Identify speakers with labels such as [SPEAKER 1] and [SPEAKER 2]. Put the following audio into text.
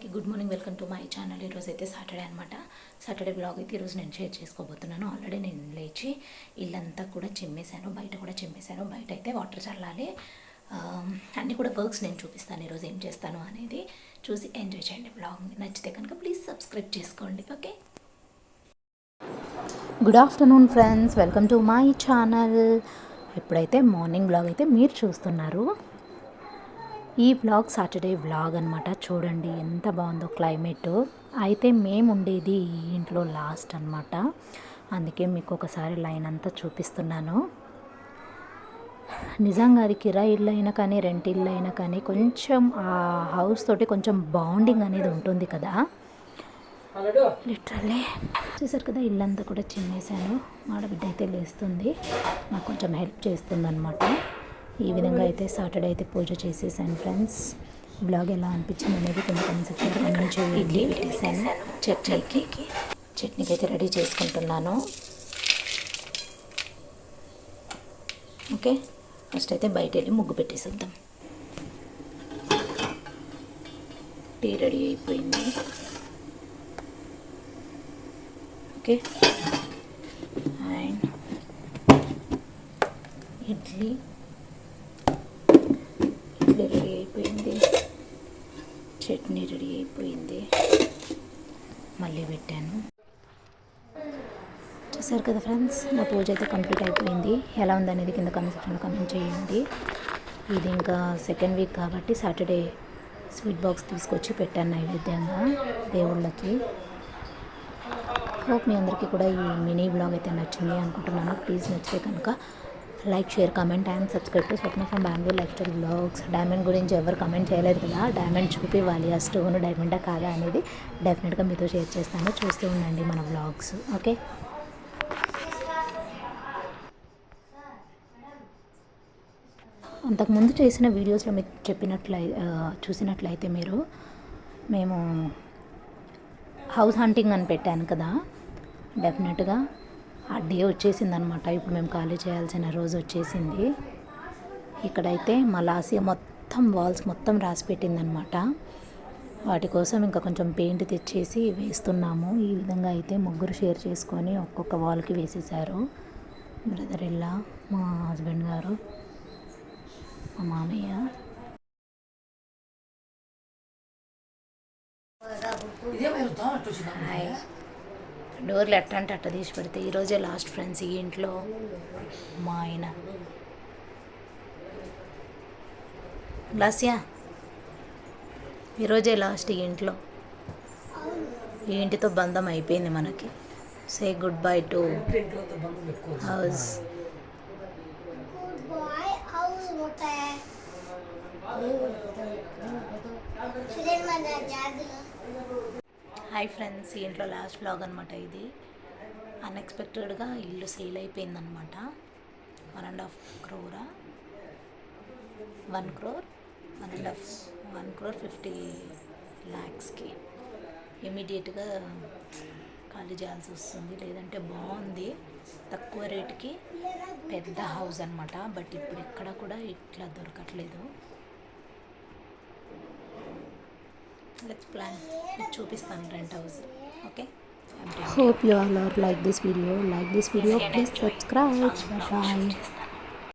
[SPEAKER 1] అందరికీ good morning welcome to my channel. ఈరోజు అయితే సాటర్డే అనమాట సాటర్డే బ్లాగ్ అయితే ఈరోజు నేను షేర్ చేసుకోబోతున్నాను. ఆల్రెడీ నేను లేచి ఇల్లంతా కూడా చిమ్మేశాను బయట కూడా చిమ్మేశాను. బయట అయితే వాటర్ చల్లాలి. అన్నీ కూడా వర్క్స్ నేను చూపిస్తాను ఈరోజు ఏం చేస్తాను అనేది. చూసి ఎంజాయ్ చేయండి బ్లాగ్. నచ్చితే కనుక ప్లీజ్ సబ్స్క్రైబ్ చేసుకోండి. Okay? Good afternoon friends welcome to my channel ఇప్పుడైతే మార్నింగ్ బ్లాగ్ అయితే మీరు చూస్తున్నారు ఈ బ్లాగ్ సాటర్డే బ్లాగ్ అనమాట చూడండి ఎంత బాగుందో క్లైమేట్ అయితే మేము ఉండేది ఈ ఇంట్లో లాస్ట్ అనమాట అందుకే మీకు ఒకసారి లైన్ అంతా చూపిస్తున్నాను. నిజంగా అది కిరాయి ఇల్లు అయినా కానీ రెంట్ ఇల్లు అయినా కానీ కొంచెం ఆ హౌస్ తోటి కొంచెం బాండింగ్ అనేది ఉంటుంది కదా. లిటరల్లీ చూసారు కదా ఇల్లంతా కూడా చిన్నేసాను. ఆడబిడ్డ అయితే లేస్తుంది. నాకు కొంచెం హెల్ప్ చేస్తుంది అనమాట ఈ విధంగా అయితే సాటర్డే అయితే పూజ చేసేసాను ఫ్రెండ్స్ బ్లాగ్ ఎలా అనిపించింది అనేది కొంచెం కమెంట్ మంచి ఇడ్లీ పెట్టేసాను చట్నీకి. చట్నీకి అయితే రెడీ చేసుకుంటున్నాను. ఓకే ఫస్ట్ అయితే బయట వెళ్ళి ముగ్గు పెట్టేసేద్దాం. టీ రెడీ అయిపోయింది. Okay and idli. Idli ready అయిపోయింది. చట్నీ రెడీ అయిపోయింది. మళ్ళీ పెట్టాను. చూసారు కదా ఫ్రెండ్స్ నా పూజ అయితే కంప్లీట్ అయిపోయింది. ఎలా ఉందనేది కింద కమెంట్ సెక్షన్లో కమెంట్ చేయండి. ఇది ఇంకా సెకండ్ వీక్ కాబట్టి సాటర్డే స్వీట్ బాక్స్ తీసుకొచ్చి పెట్టాను నైవేద్యంగా దేవుళ్ళకి. హోప్ మీ అందరికీ కూడా ఈ మినీ బ్లాగ్ అయితే నచ్చింది అనుకుంటున్నాను. ప్లీజ్ నచ్చితే కనుక like share comment and subscribe to Swapna from Bengaluru lifestyle blogs. Diamond గురించి ఎవరు కమెంట్ చేయలేదు కదా డైమండ్ చూపివ్వాలి. ఆ స్టోన్ డైమండా కాదా అనేది డెఫినెట్గా మీతో షేర్ చేస్తాను. చూస్తూ ఉండండి మన బ్లాగ్స్ ఓకే అంతకుముందు చేసిన వీడియోస్లో మీకు చెప్పినట్లయి చూసినట్లయితే మీరు మేము హౌస్ హంటింగ్ అని పెట్టాను కదా డెఫినెట్గా ఆ డే వచ్చేసింది అనమాట ఇప్పుడు మేము ఖాళీ చేయాల్సిన రోజు వచ్చేసింది. ఇక్కడైతే మా లాసియా మొత్తం వాల్స్ మొత్తం రాసి పెట్టిందనమాట. వాటి కోసం ఇంకా కొంచెం పెయింట్ తెచ్చేసి వేస్తున్నాము. ఈ విధంగా అయితే ముగ్గురు షేర్ చేసుకొని ఒక్కొక్క వాల్కి వేసేసారు బ్రదర్ ఇల్లా మా హస్బెండ్ గారు? మా మామయ్య? హాయ్. డోర్లు ఎట్ట అంటే అట్ట తీసి పెడితే ఈరోజే లాస్ట్ ఫ్రెండ్స్ ఈ ఇంట్లో మా ఆయన లాస్యా ఈరోజే లాస్ట్ ఈ ఇంట్లో ఈ ఇంటితో బంధం అయిపోయింది మనకి say goodbye to house
[SPEAKER 2] bye house होता है फिर मन जागलो
[SPEAKER 1] hi friends ఇంట్లో లాస్ట్ బ్లాగ్ అనమాట ఇది. అన్ఎక్స్పెక్టెడ్గా ఇల్లు సేల్ అయిపోయిందనమాట one and half crore one crore one and half one crore fifty ల్యాక్స్కి ఇమీడియట్గా ఖాళీ చేయాల్సి వస్తుంది. లేదంటే బాగుంది. తక్కువ రేటుకి పెద్ద హౌస్ అనమాట బట్ ఇప్పుడు ఎక్కడ కూడా ఇట్లా దొరకట్లేదు. లెట్స్ ప్లాన్ చూపిస్తాను rent house okay Hope you all are like this video. Like this video, please subscribe. Bye bye.